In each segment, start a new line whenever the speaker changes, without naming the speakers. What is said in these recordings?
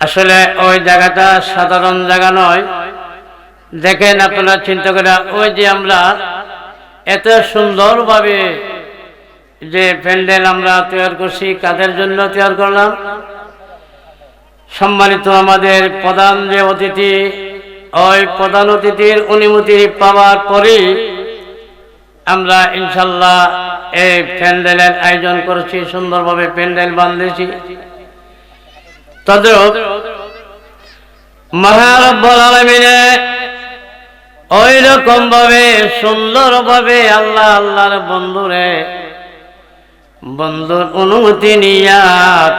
আসলে ওই জায়গাটা সাধারণ জায়গা নয়। দেখেন আপনারা চিন্তা করে, ওই যে আমরা এত সুন্দরভাবে যে প্যান্ডেল আমরা তৈরি করছি, কাদের জন্য তৈরি করলাম? সম্মানিত আমাদের প্রধান যে অতিথি, ওই প্রধান অতিথির অনুমতি পাওয়ার পরেই আমরা ইনশাল্লাহ এই প্যান্ডেলের আয়োজন করেছি, সুন্দরভাবে প্যান্ডেল বাঁধেছি। তদ্রুপ ভাবে, সুন্দর ভাবে আল্লাহ, আল্লাহর বন্ধুরে, বন্ধুর অনুমতি নিয়া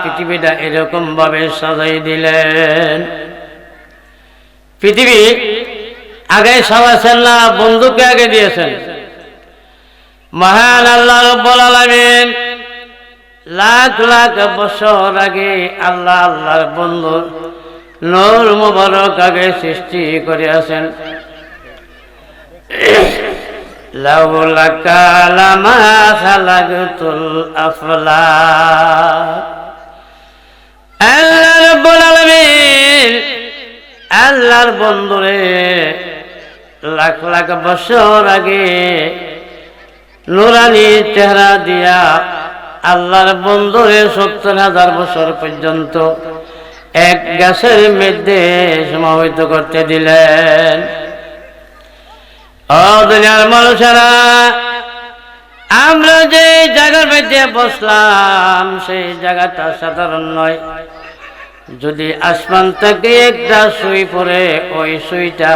পৃথিবীটা এরকম ভাবে সাজাই দিলেন। পৃথিবী আগে সাজাছেন না, বন্ধুকে আগে দিয়েছেন। মহান আল্লাহ রব্বুল আলামিন লাখ লাখ বছর আগে আল্লাহ আল্লাহর বন্ধু নূর মুবারক আগে সৃষ্টি করিয়াছেন। আল্লাহর বন্ধুরে লাখ লাখ বছর আগে নুরানি চেহারা দিয়া আল্লাহর বন্ধুরে সত্তর হাজার বছর পর্যন্ত এক গাছের মধ্যে সমাহিত করতে দিলেন। দুনিয়ার মানুষেরা, আমরা যে জায়গার মধ্যে বসলাম, সেই জায়গাটা সাধারণ নয়। যদি আসমান থেকে একটা সুই পড়ে, ওই সুইটা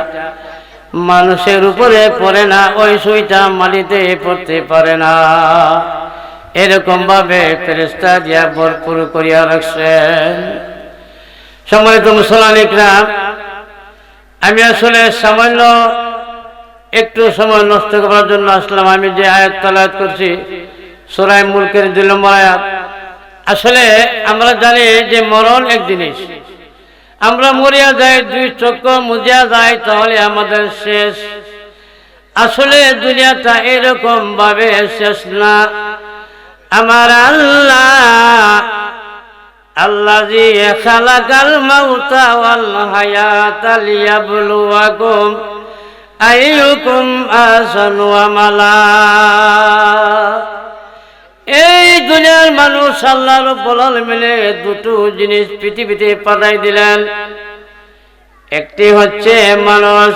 মানুষের উপরে পড়ে না, ওই সুইটা মাটিতে পড়তে পারে না। এরকম ভাবে ফেরেস্তা দিয়া ভরপুর করিয়া রাখছেন। সম্মানিত মুসলমান ইকরাম, আমি আসলে সামান্য একটু সময় নষ্ট করার জন্য আসলাম। আমি যে আয়াত তালায়াত করছি সোরাই মুলকের দুই নম্বর আয়াত। আসলে আমরা জানি যে মরণ এক জিনিস। আমরা মরিয়া যাই, দুই চক্র মুজিয়া যায় তাহলে আমাদের শেষ। আসলে দুনিয়াটা এরকম ভাবে শেষ না। আমার আল্লাহ আল্লাহ জি খালাকাল মাউতা ওয়াল হায়াতা লিয়াবলুয়াকুম আইয়ুকুম আহসানু আমালা। এই দুনিয়ার মানুষ আল্লাহ রব্বুল আলামিনে দুটো জিনিস পৃথিবীতে পাঠাই দিলেন। একটি হচ্ছে মানুষ,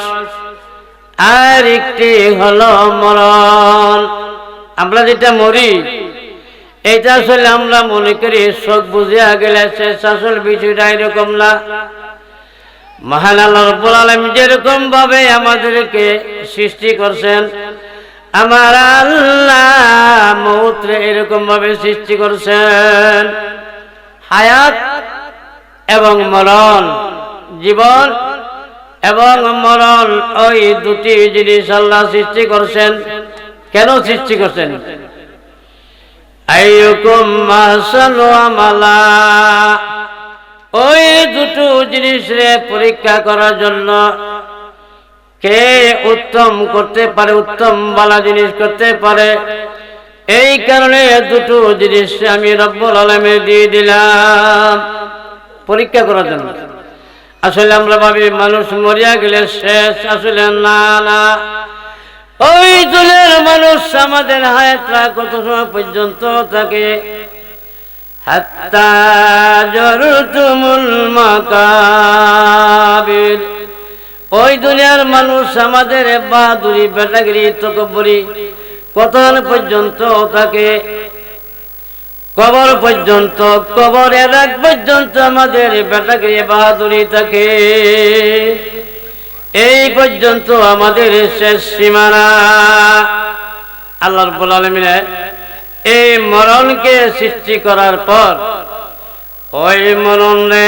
আর একটি হলো মরণ। আমরা যেটা মরি এটা আসলে আমরা মনে করি শোক বুঝিয়া গেলে শেষ আসল বিষয়টা এরকম না। মহান আল্লাহ আলামিন যেরকম ভাবে আমাদেরকে সৃষ্টি করছেন, আমার আল্লাহ মৌত্রে এরকম ভাবে সৃষ্টি করছেন। হায়াত এবং মরণ, জীবন এবং মরণ, ওই দুটি জিনিস আল্লাহ সৃষ্টি করছেন। কেন সৃষ্টি করছেন? আইয়ুকুম মাসানু আমালা। ওই দুটো জিনিসরে পরীক্ষা করার জন্য কে উত্তম করতে পারে, উত্তম বালা জিনিস করতে পারে, এই কারণে দুটো জিনিস আমি রব্বুল আলমে দিয়ে দিলাম পরীক্ষা করার জন্য। আসলে আমরা ভাবি, মানুষ মরিয়া গেলে শেষ, আসলে না না। ওই দুলের মানুষ আমাদের হায়াতরা কত সময় পর্যন্ত থাকে? ওই দুনিয়ার মানুষ আমাদের বাহাদুরি, বেটাগিরি তকবরি কতক্ষণ পর্যন্ত থাকে? কবর পর্যন্ত, কবরের এক পর্যন্ত আমাদের বেটাগিরি, বাহাদুরি থাকে। এই পর্যন্ত আমাদের শেষ সীমানা। আল্লাহর রব্বুল আলমিনে এই মরণকে সৃষ্টি করার পর ওই মরণে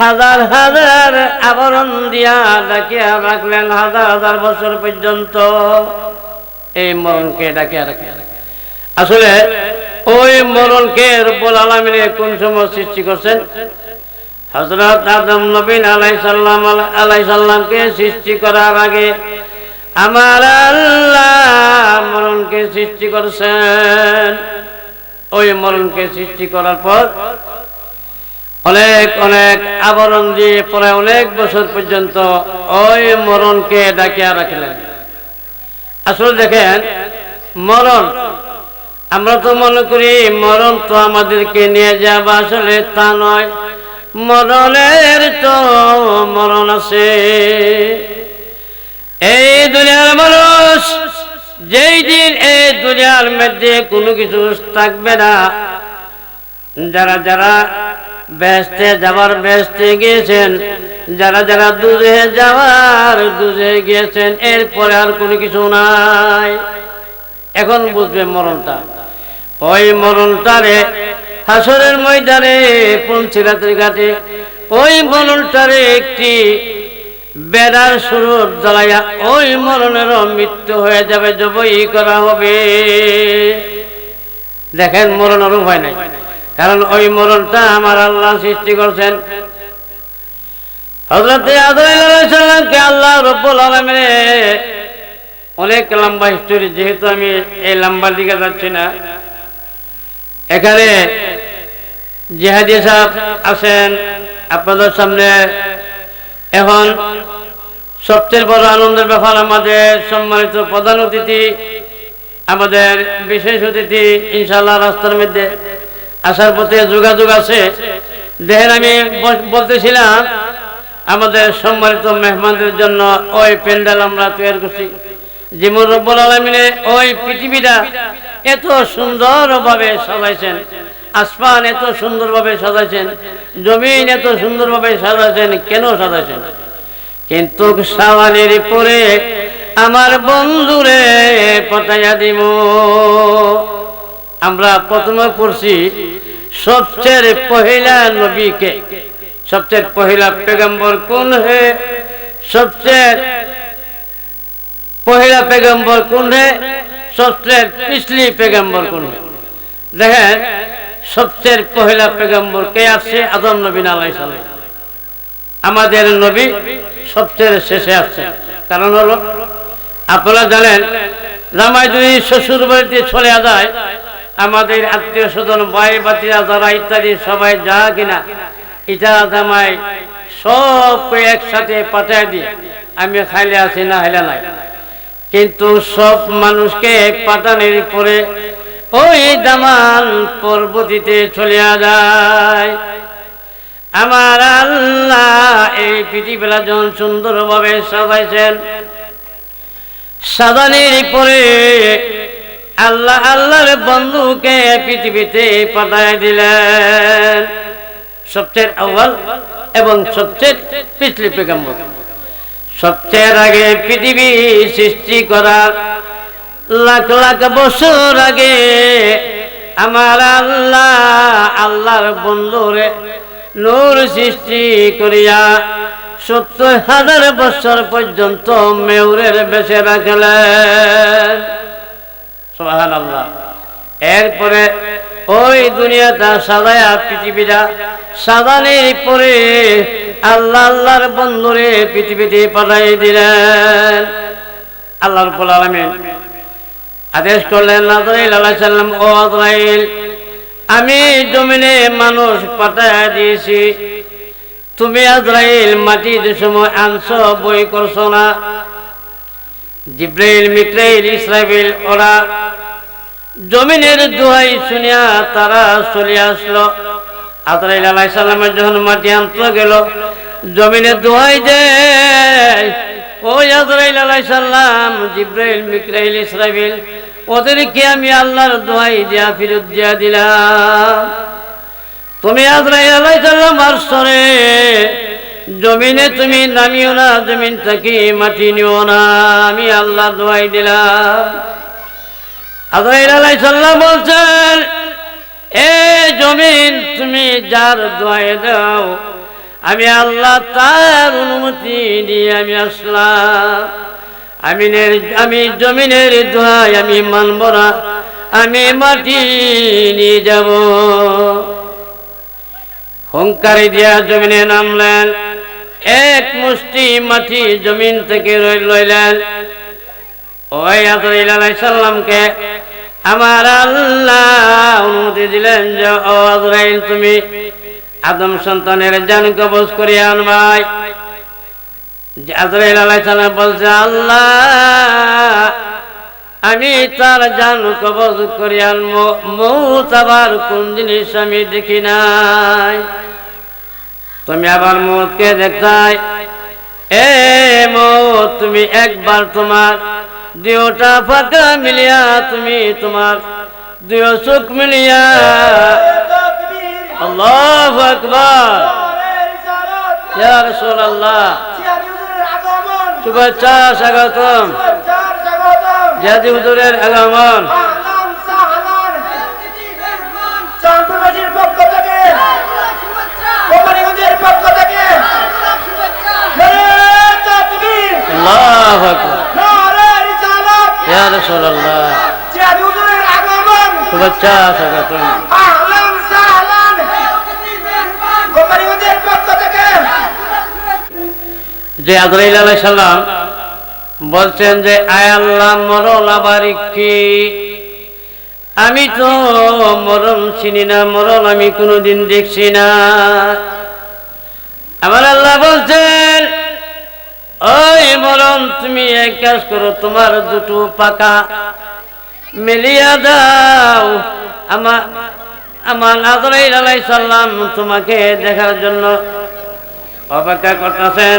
হাজার হাজার আবরণ দিয়া ডাকিয়া রাখলেন, হাজার হাজার বছর পর্যন্ত। এই মরণকে ডাকিয়া রাখলেন। আসলে ওই মরণকে রব্বুল আলমিনে কোন সময় সৃষ্টি করছেন? হজরত আদম নবীন আলাই সাল্লাম আলাই সাল্লামকে সৃষ্টি করার আগে আমার আল্লাহ মরণকে সৃষ্টি করছেন। ওই মরণকে সৃষ্টি করার পর অনেক অনেক আবরণ দিয়ে পরে অনেক বছর পর্যন্ত ওই মরণকে ডাকিয়া রাখলেন। আসলে দেখেন, মরণ, আমরা তো মনে করি মরণ তো আমাদেরকে নিয়ে যাবে আসলে তা নয়। মরণের তো মরণ আছে। এই দুনিয়ার মানুষ, যেই দিন এই দুনিয়ার মধ্যে কোনো কিছু থাকবে না, যারা যারা ব্যস্তে যাবার ব্যস্তে গিয়েছেন, যারা যারা দুধে যাওয়ার দুধে গিয়েছেন, এরপরে আর কোনো কিছু নাই। এখন বুঝবে মরণটা। ওই মরণটারে হাসরের ময়দানে পঞ্চিরাতের ঘাটে ওই মরণটারে একটি বেড়ার শুরু জ্বালাইয়া ওই মরণের মৃত্যু হয়ে যাবে জবই করা হবে। দেখেন মরণের উপায় নাই। কারণ ওই মরণটা আমার আল্লাহ সৃষ্টি করছেন। হজরতে আদমকে আল্লাহ রব্বুল অনেক লম্বা হিস্টোরি যেহেতু আমি এই লম্বার দিকে যাচ্ছি না, এখানে জিহাদি সাহেব আছেন আপনাদের সামনে। এখন সবচেয়ে বড় আনন্দের ব্যাপার আমাদের সম্মানিত প্রধান অতিথি, আমাদের বিশেষ অতিথি ইনশাল্লাহ রাস্তার মধ্যে আসার পথে যোগাযোগ আছে। দেখেন আমি বলতেছিলাম, আমাদের সম্মানিত মেহমানদের জন্য ওই প্যান্ডেল আমরা তৈরি করছি। যেমন রব্বুল আলমিনে ওই পৃথিবীটা এত সুন্দরভাবে সাজাইছেন। আসমান এত সুন্দরভাবে সাজাইছেন, জমিন এত সুন্দরভাবে সাজাইছেন, কেন সাজাইছেন? কিন্তু সাওয়ালের পরে আমার বন্ধুরে পটাইয়া দিব। আমরা প্রথমে পড়ছি, সবচেয়ে পহিলা নবীকে। সবচেয়ে পহিলা পেগম্বর কোন হে? সবচেয়ে পহিলা পেগম্বর কোন হে? সবচেয়ে পিছলি পেগম্বর কোন হে? দেখেন সবচেয়ে পহিলা পেগম্বর কে আছে? আদম নবীন আলাই আমাদের নবী সবচেয়ে শেষে আসছে কারণ হলো, আপনারা জানেন, জামাই যদি শ্বশুর বাড়িতে চলে যায়, আমাদের আত্মীয় স্বজন, ভাই বাতিরা যারা ইত্যাদি, সবাই যা কিনা? এটা জামাই সব একসাথে পাঠায় দিয়ে, আমি খাইলে আছি না হাইলে নাই। কিন্তু সব মানুষকে পাঠানোর পরে ওই দামান পর্বতীতে চলে যায়। আমার আল্লাহ এই পৃথিবীরা যখন সুন্দরভাবে সাজাইছেন, সাজানির পরে আল্লাহ আল্লাহর বন্ধুকে পৃথিবীতে পাঠায় দিলেন। সবচেয়ে আউ্বাল এবং সবচেয়ে পিছলি পেগম্বর। সবচেয়ে আগে পৃথিবী সৃষ্টি করার লাখ লাখ বছর আগে আমার আল্লাহ, আল্লাহর বন্ধুরে নূর সৃষ্টি করিয়া সত্তর হাজার বছর পর্যন্ত মেউরের বেশে রাখলেন। সোহান আল্লাহ এরপরে ওই দুনিয়াটা সাদায়া পৃথিবীটা সাদানির পরে আল্লাহ, আল্লাহর বন্ধুরে পৃথিবীতে পাঠাই দিলেন। আল্লাহর আলমিন আদেশ করলেন, আদরাইল আল্লাহ সাল্লাম ও আদরাইল, আমি জমিনে মানুষ পাঠায় দিয়েছি। তুমি আজরাইল মাটির সময় আনছ, বই করছ না। জিব্রাইল মিক্রাইল ইসরাইল, ওরা জমিনের দোহাই শুনিয়া তারা চলে আসলো। আজরাইল আলাই সাল্লামের যখন মাটি আনতে গেল, জমিনের দোহাই দে ওই আজরাইল আলাই সাল্লাম জিব্রাইল মিক্রাইল ইসরাইল, ওদেরকে আমি আল্লাহর দোহাই দিয়া, ফিরত দিয়া দিলাম। তুমি আজরাইল আলাই সাল্লাম আসরে জমিনে তুমি নামিও না জমিন থেকে মাটি নিও না, আমি আল্লাহ দোয়াই দিলাম। আজরাইল আলাই সাল্লাম বলছেন, এ জমিন তুমি যার দোয়াই দাও আমি আল্লাহ তার অনুমতি দিয়ে আমি আসলাম। আমি আমি জমিনের দোয়াই আমি মানব না আমি মাটি নিয়ে যাব। হংকারি দিয়া জমিনে নামলেন, এক মুষ্টি মাটি জমিন থেকে লইলেন। ওই আতরিল সাল্লামকে আমার আল্লাহ অনুমতি দিলেন যে, ও আজরাইল তুমি আদম সন্তানের জান কবজ করিয়া আনবাই আজরাইল আলাইহিস সালাম বলছে, আল্লাহ, আমি তার জান কবজ করি আনব। মৌত আবার কোন জিনিস আমি দেখি নাই। তুমি আবার মৌতকে দেখতাই। এ মৌত, তুমি একবার তোমার দুটা ফাঁকা মিলিয়া তুমি তোমার দুই চোখ মিলিয়া আল্লাহ আকবার। ইয়া রাসূলুল্লাহ। শুভেচ্ছা স্বাগতম। হুজুরের আগমন। আল্লাহ আকবার। ইয়া
হুজুরের আগমন।
শুভেচ্ছা স্বাগতম। যে আদরাইল আলাইহিস সালাম বলছেন যে, আয় আল্লাহ, মরণ আবার কি? আমি তো মরণ চিনি না, মরণ আমি কোনোদিন দেখছি না। আমার আল্লাহ বলছেন, ওই মরণ তুমি এক কাজ করো, তোমার দুটো পাকা মেলিয়া দাও। আমার আমার আদরাইল আলাইহিস সালাম তোমাকে দেখার জন্য অপেক্ষা করতেছেন।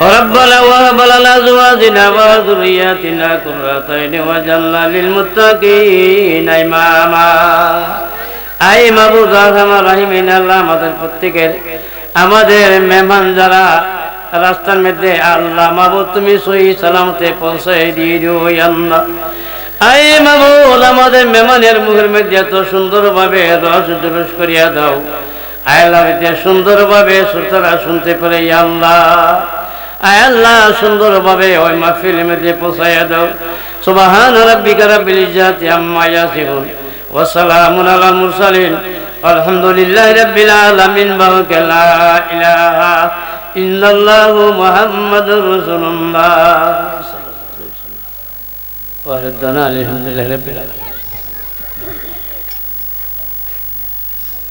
ربنا وهب لنا أزواجنا وذرياتنا قرة عين واجعلنا للمتقين إماما আই মাবুদ রহমান রাহিমিন আল্লাহ আমাদের প্রত্যেকের আমাদের মেহমান যারা রাস্তার মধ্যে আল্লাহ মাবুদ তুমি সহি সালামতে পৌঁছাই দিয়ে দিও আল্লাহ আই মাবুদ আমাদের মেহমানের মুখের মধ্যে এত সুন্দরভাবে রস জুলুস করিয়া দাও আল্লাহ সুন্দরভাবে শ্রোতারা শুনতে পারে আল্লাহ আয় আল্লাহ, সুন্দরভাবে ওই মাহফিল মধ্যে পৌঁছাইয়া দাও। সুবহান রাব্বিকা রাব্বিল ইজ্জাতি আম্মা ইয়াসিফুন। ওয়া সালামুন আলাল মুরসালিন। আলহামদুলিল্লাহি রাব্বিল আলামিন বারাকা লা ইলাহা ইল্লাল্লাহু মুহাম্মাদুর রাসূলুল্লাহ। ওয়া আলহামদুলিল্লাহি রাব্বিল আলামিন।